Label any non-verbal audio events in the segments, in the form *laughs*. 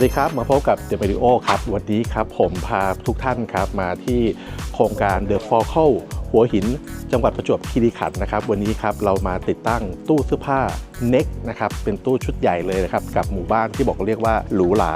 สวัสดีครับ มาพบกับ The Video ครับ วันนี้ครับ ผมพาทุกท่านครับ มาที่โครงการ The Focal หัวหินจังหวัดประจวบคีรีขันธ์นะครับ วันนี้ครับเรามาติดตั้งตู้เสื้อผ้า Neck นะครับเป็นตู้ชุดใหญ่เลยนะครับกับหมู่บ้านที่บอกเรียกว่าหรูหรา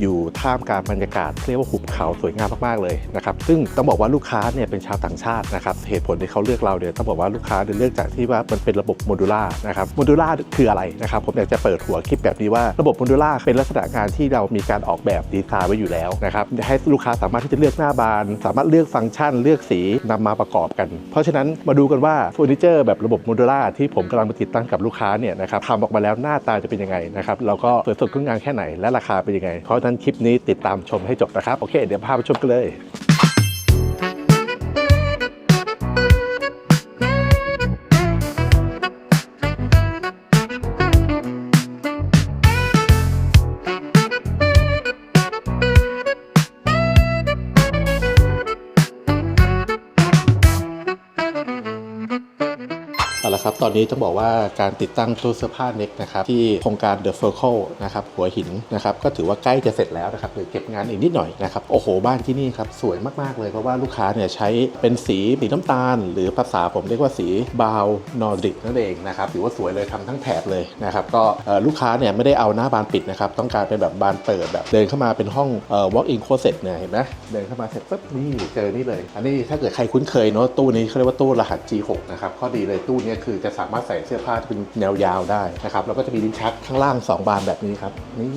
อยู่ท่ามกลางบรรยากาศเรียกว่าหุบเขาสวยงามมากๆเลยนะครับซึ่งต้องบอกว่าลูกค้าเนี่ยเป็นชาวต่างชาตินะครับเหตุผลที่เขาเลือกเราเนี่ยต้องบอกว่าลูกค้าเนี่ยเลือกจากที่ว่ามันเป็นระบบโมดูล่านะครับโมดูล่าคืออะไรนะครับผมอยากจะเปิดหัวคลิปแบบนี้ว่าระบบโมดูล่าเป็นลักษณะงานที่เรามีการออกแบบดีไซน์ไว้อยู่แล้วนะครับให้ลูกค้าสามารถที่จะเลือกหน้าบาน สามารถเลือกฟังก์ชันเลือกสีนำมาประกอบกัน เพราะฉะนั้นมาดูกันว่าเฟอร์นิเจอร์แบบระบบโมดูล่าที่ผมกำลังมาติดตั้งกับลูกค้าเนี่ยนะครับทำออกมาแล้วหน้าตาจะเป็นยังไงนะครับแล้วก็สวยสดงดงามแค่ไหนและราคาเป็นยังไง เพราะฉะนั้นคลิปนี้ติดตามชมให้จบนะครับโอเค เดี๋ยวพาไปชมกันเลย เอาละครับ ตอนนี้ต้องบอกว่าการติดตั้งตู้เสื้อผ้าเน็กนะครับที่โครงการ The Circle นะครับหัวหินนะครับก็ถือว่าใกล้จะเสร็จแล้วนะครับเหลือเก็บงานอีกนิดหน่อยนะครับโอ้โหบ้านที่นี่ครับสวยมากๆเลยเพราะว่าลูกค้าเนี่ยใช้เป็นสีสีน้ำตาล หรือภาษาผมเรียกว่าสีบาวนอร์ดิกนั่นเองนะครับถือว่าสวยเลยทำทั้งแถบเลยนะครับก็ลูกค้าเนี่ยไม่ได้เอาหน้าบานปิดนะครับต้องการเป็นแบบบานเปิดแบบเดินเข้ามาเป็นห้องเอ่อ walk in closet เนี่ยเห็นไหมเดินเข้ามาเสร็จปุ๊บนี่เจอนี่เลย อันนี้ถ้าเกิดใครคุ้นเคยเนาะตู้นี้เขาเรียกว่าตู้รหัส G6 นะครับข้อดีเลยตู้เนี้คือจะสามารถใส่เสื้อผ้าที่เป็นแนวยาวได้นะครับแล้วก็จะมีลิ้นชักข้างล่าง 2 บานแบบนี้ครับ นี่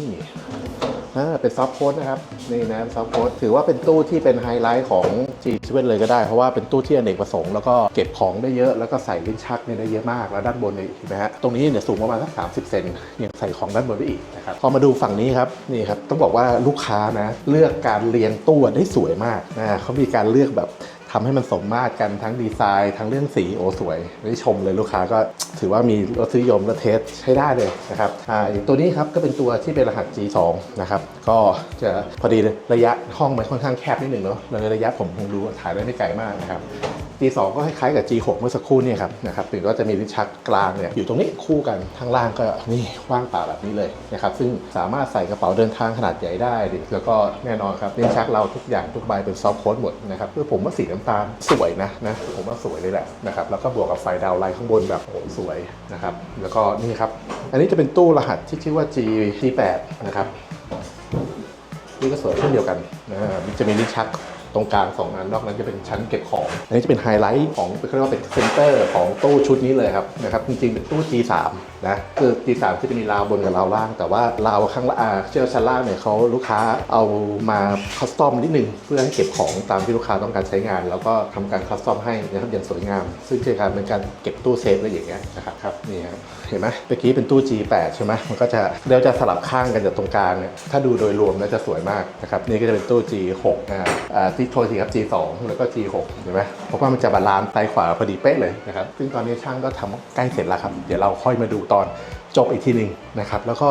เป็นซอฟต์โค้ดนะครับนี่นะซอฟต์โค้ดถือว่าเป็นตู้ที่เป็นไฮไลท์ของ G 7 เลยก็ได้ เพราะว่าเป็นตู้ที่อเนกประสงค์แล้วก็เก็บของได้เยอะแล้วก็ใส่ลิ้นชักเนี่ยได้เยอะมากแล้วด้านบนเนี่ยเห็นไหมฮะตรงนี้เนี่ยสูงประมาณสัก30เซนยังใส่ของด้านบนได้อีกนะครับพอมาดูฝั่งนี้ครับนี่ครับต้องบอกว่าลูกค้านะเลือกการเรียงตู้ได้สวยมากนะเขามีการเลือกแบบ ทำให้มันสมมาตรกันทั้งดีไซน์ทั้งเรื่องสีโอสวยได้ชมเลยลูกค้าก็ถือว่ามีรสนิยมและเทสใช้ได้เลยนะครับอ่าอย่างตัวนี้ครับก็เป็นตัวที่เป็นรหัส G2 นะครับก็จะพอดีเลยระยะห้องมันค่อนข้างแคบนิดหนึ่งเนาะเลยระยะผมคงดูถ่ายได้ไม่ไกลมากนะครับ G2 ก็คล้ายๆกับ G6 เมื่อสักครู่เนี่ยครับนะครับถึงก็จะมีลิ้นชักกลางเนี่ยอยู่ตรงนี้คู่กันข้างล่างก็นี่ว่างเปล่าแบบนี้เลยนะครับซึ่งสามารถใส่กระเป๋าเดินทางขนาดใหญ่ได้ดิแล้วก็แน่นอนครับลิ้นชักเราทุกอย่างทุกใบเป็นซอฟต์โค้ดหมดนะครับคือผมว่าสีน้ำตาลสวยนะนะผมว่าสวยเลยแหละนะครับแล้วก็บวกกับไฟดาวไลท์ข้างบนแบบโอ้สวยนะครับแล้วก็นี่ครับอันนี้จะเป็นตู้รหัสที่ชื่อว่า G G8 นะครับนี่ก็สวยเช่นเดียวกันนะจะมีลิ้นชัก ตรงกลางสองอันนอกนั้นจะเป็นชั้นเก็บของ อันนี้จะเป็นไฮไลท์ของเขาเรียกว่าเป็นเซนเตอร์ของตู้ชุดนี้เลยครับนะครับจริงๆเป็นตู้ G3 นะคือ G3 ที่จะมีราวบนกับราวล่าง แต่ว่าราวข้างล่างเชือชั้นล่างเนี่ยเขาลูกค้าเอามาคัสตอมนิดนึงเพื่อให้เก็บของตามที่ลูกค้าต้องการใช้งาน แล้วก็ทำการคัสตอมให้นะครับอย่างสวยงาม ซึ่งคือการเป็นการเก็บตู้เซฟอะไรอย่างเงี้ยนะครับครับนี่ครับเห็นไหมเมื่อกี้เป็นตู้ G8 ใช่ไหมมันก็จะเดี๋ยวจะสลับข้างกันจากตรงกลางเนี่ยถ้าดูโดยรวมแล้วจะสวยมากนะครับนี่ก็จะเป็นตู้ G6 นะครับอ่าที่โทษทีครับ G2 แล้วก็ G6 เห็นไหมเพราะว่ามันจะบาลานซ์ซ้ายขวาพอดีเป๊ะเลยนะครับ ซึ่งตอนนี้ช่างก็ทำใกล้เสร็จแล้วครับ เดี๋ยวเราค่อยมาดูตอนจบอีกทีหนึ่งนะครับ แล้วก็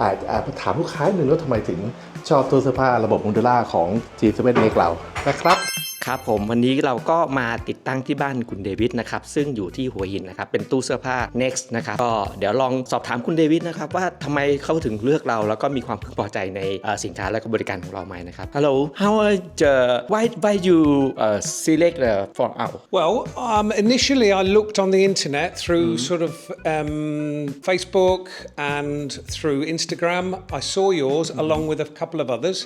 อาจอาจถามลูกค้าหนึ่งว่าทำไมถึงชอบตัวเสื้อผ้าระบบมูดูล่าของ G7 เล็กเรานะครับ ครับผมวันนี้เราก็มาติดตั้งที่บ้านคุณเดวิดนะครับซึ่งอยู่ที่หัวหินนะครับเป็นตู้เสื้อผ้า next นะครับก็เดี๋ยวลองสอบถามคุณเดวิดนะครับว่าทำไมเขาถึงเลือกเรา แล้วก็มีความพึงพอใจในเอ่อสินค้าและก็บริการของเราไหมนะครับ Hello how are the why why you uh, select uh, for our Well, um, initially I looked on the internet through sort of um, Facebook and through Instagram. I saw yours along with a couple of others.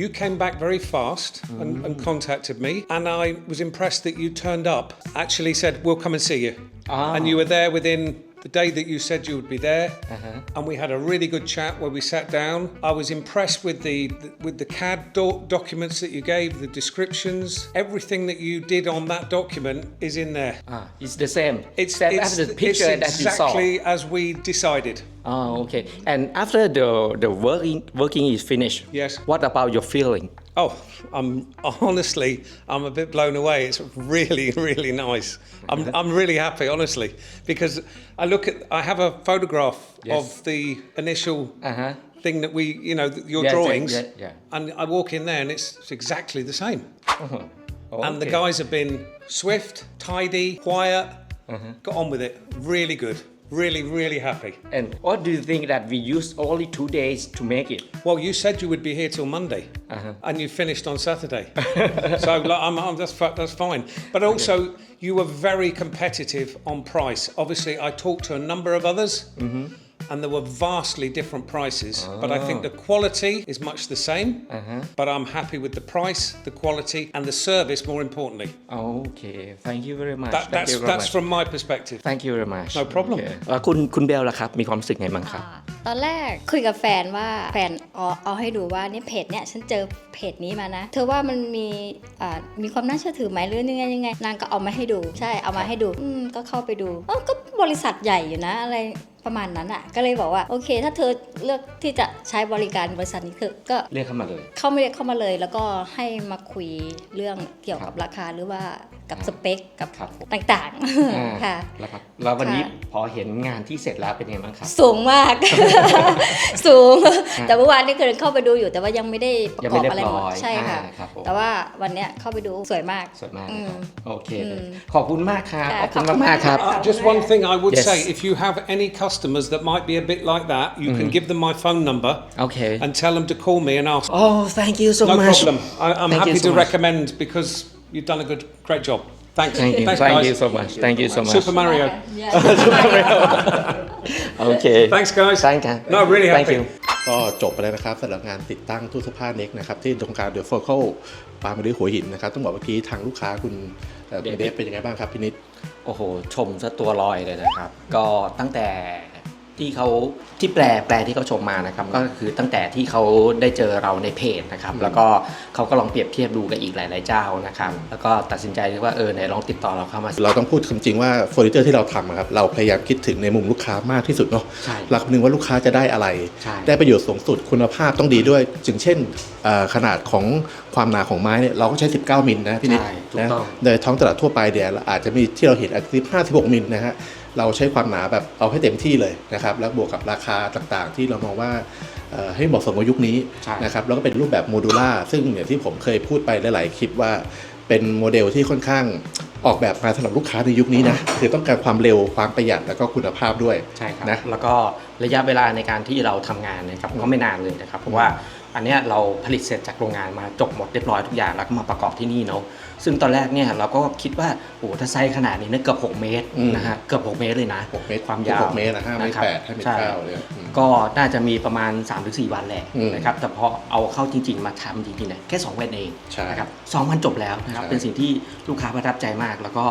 You came back very fast and, and contacted me, and I was impressed that you turned up. Actually, said we'll come and see you, ah. and you were there within the day that you said you would be there, uh-huh. and we had a really good chat where we sat down. I was impressed with the with the CAD do- documents that you gave, the descriptions, everything that you did on that document is in there. ah it's the same It's, it's, the it's picture that you saw exactly as we decided. oh okay and after the the working working is finished Yes. what about your feeling Oh, I'm honestly, I'm a bit blown away. It's really, *laughs* really nice. I'm, I'm really happy, honestly, because I look at, I have a photograph Yes. of the initial Uh-huh. thing that we, you know, your Yeah, drawings, yeah, yeah. and I walk in there and it's, exactly the same. Uh Oh, And the guys have been swift, tidy, quiet, Uh-huh. got on with it. Really good, really, really happy. And what do you think that we used only two days to make it? Well, you said you would be here till Monday, uh-huh. and you finished on Saturday. *laughs* so like, I'm, I'm, that's that's fine. But also, you were very competitive on price. Obviously, I talked to a number of others. Mm-hmm. And there were vastly different prices, but I think the quality is much the same. But I'm happy with the price, the quality, and the service. More importantly, Okay thank you very much that, Thank that's you very that's much. from my perspective. Thank you very much No problem. โอเคแล้วคุณคุณเบลล่ะครับ มีความรู้สึกไงบ้างครับ อ่าตอนแรกคุยกับแฟนว่าแฟนเอาเอาให้ดูว่านี่เพจเนี่ยฉันเจอเพจนี้มานะ เธอว่ามันมีอ่ามีความน่าเชื่อถือไหมหรือยังไงยังไงนางก็เอามาให้ดู ใช่เอามาให้ดูอืมก็เข้าไปดูเออก็ บริษัทใหญ่อยู่นะอะไรประมาณนั้นอะ ก็เลยบอกว่าโอเค ถ้าเธอเลือกที่จะใช้บริการบริษัทนี้เธอก็เรียกเข้ามาเลย เข้ามาเรียกเข้ามาเลย แล้วก็ให้มาคุยเรื่องเกี่ยวกับราคาหรือว่า กับสเปคกับครับผมต่างอ่าๆค่ะ แล้วครับแล้ววันนี้ค่ะ พอเห็นงานที่เสร็จแล้วเป็นยังไงบ้างครับ สูงมาก สูง แต่เมื่อวานนี่เคยเข้าไปดูอยู่ แต่ว่ายังไม่ได้ประยังกอไม่บเรียบอะไรหมดร้อยใช่ค่ะ อ่าครับผมแต่ว่าวันเนี้ยเข้าไปดูสวยมาก สวยมากอืนะมครับโอเคอืมขอบคุณมากครับค่ะขอบคุณขอบคุณมากๆครับมาก Uh, just one thing I would Yes. say if you have any customers that might be a bit like that, you can give them my phone number โอเค and tell them to call me and ask. Oh thank you so no much problem. I, I'm Thank you happy so to much. recommend because you've done a good, great job. Thanks. Thank you Thanks, thank guys. you so much thank you so much Super Mario. โอเค Thanks, guys. Thank you No, really Thank happy. you ก็จบไปแล้วนะครับสำหรับงานติดตั้งตู้เสื้อผ้าเน็กนะครับที่โครงการเดอะโฟกัลปามาด้วยหัวหินนะครับต้องบอกเมื่อกี้ทางลูกค้าคุณเอ่อคุณเดฟเป็นยังไงบ้างครับพี่นิด โอ้โห ชมซะตัวลอยเลยนะครับ ก็ตั้งแต่ ที่เขาที่แปลแปลที่เขาชมมานะครับก็คือตั้งแต่ที่เขาได้เจอเราในเพจนะครับแล้วก็เขาก็ลองเปรียบเทียบดูกับอีกหลาย ๆ เจ้านะครับแล้วก็ตัดสินใจว่าเออไหนลองติดต่อเราเข้ามาเราต้องพูดคำจริงว่าเฟอร์นิเจอร์ที่เราทำอะครับเราพยายามคิดถึงในมุมลูกค้ามากที่สุดเนาะใช่หลักหนึ่งว่าลูกค้าจะได้อะไร ใช่ ได้ประโยชน์สูงสุดคุณภาพต้องดีด้วยจึงเช่นเอ่อขนาดของความหนาของไม้เนี่ยเราก็ใช้ 19 มิลนะพี่นิดใช่ถูกนะต้องโดยท้องตลาดทั่วไปเดี๋ยวอาจจะมีที่เราเห็นอาจจะ15 16มิลนะฮะ เราใช้ความหนาแบบเอาให้เต็มที่เลยนะครับแล้วบวกกับราคาต่างๆ ที่เรามองว่าเอ่อให้เหมาะสมกับยุคนี้ใช่นะครับแล้วก็เป็นรูปแบบโมดูล่าซึ่งอย่างที่ผมเคยพูดไปหลาย ๆ คลิปว่าเป็นโมเดลที่ค่อนข้างออกแบบมาสำหรับลูกค้าในยุคนี้นะคือต้องการความเร็วความประหยัดแล้วก็คุณภาพด้วยใช่ครับนะแล้วก็ระยะเวลาในการที่เราทำงานนะครับก็ไม่นานเลยนะครับเพราะว่าอันเนี้ยเราผลิตเสร็จจากโรงงานมาจบหมดเรียบร้อยทุกอย่างแล้วก็มาประกอบที่นี่เนาะ ซึ่งตอนแรกเนี่ยเราก็คิดว่าโอ้โหถ้าไซส์ขนาดนี้เนี่ยเกือบ 6 เมตรอืมนะฮะเกือบ 6 เมตรเลยนะ 6 เมตรความยาว 6 เมตรนะห้าเมตรนะครับแปดห้าเมตรใช่เก้าเลยอืมก็น่าจะมีประมาณ 3-4 วันแหละอืมนะครับแต่พอเอาเข้าจริง ๆ มาทำจริงๆเนี่ยแค่ 2 วันเองใช่นะครับสองวันจบแล้วนะครับใช่เป็นสิ่งที่ลูกค้าประทับใจมาก แล้วก็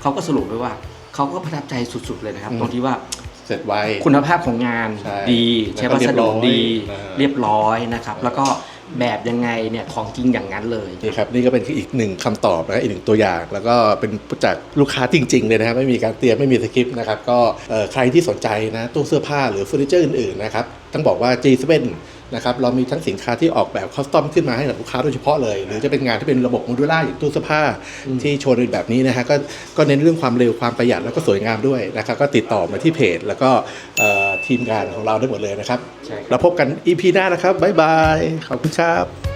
เขาก็สรุปด้วยว่าเขาก็ประทับใจสุด ๆเลยนะครับตรงที่ว่าเสร็จไวคุณภาพของงานใช่ดีแล้วใช้ก็วัสดุเรียบร้อยดีอ่าเรียบร้อยนะครับ แล้วก็ แบบยังไงเนี่ยของจริงอย่างนั้นเลย นี่ครับนี่ก็เป็นอีกหนึ่งคำตอบนะอีกหนึ่งตัวอย่าง แล้วก็เป็นจากลูกค้าจริง ๆ เลยนะครับไม่มีการเตรียมไม่มีสคริปต์นะครับก็เอ่อใครที่สนใจนะตู้เสื้อผ้าหรือเฟอร์นิเจอร์อื่นๆนะครับต้องบอกว่า G7 นะครับเรามีทั้งสินค้าที่ออกแบบคอสตอมขึ้นมาให้กับลูกค้าโดยเฉพาะเลย หรือจะเป็นงานที่เป็นระบบโมดูล่าอย่างตู้เสื้อผ้าที่โชว์ในแบบนี้นะฮะก็ก็เน้นเรื่องความเร็วความประหยัดแล้วก็สวยงามด้วยนะครับก็ติดต่อมาที่เพจ แล้วก็เอ่อทีมงานของเราได้หมดเลยนะครับใช่ครับแล้วพบกัน EP หน้านะครับบ๊ายบายขอบคุณครับ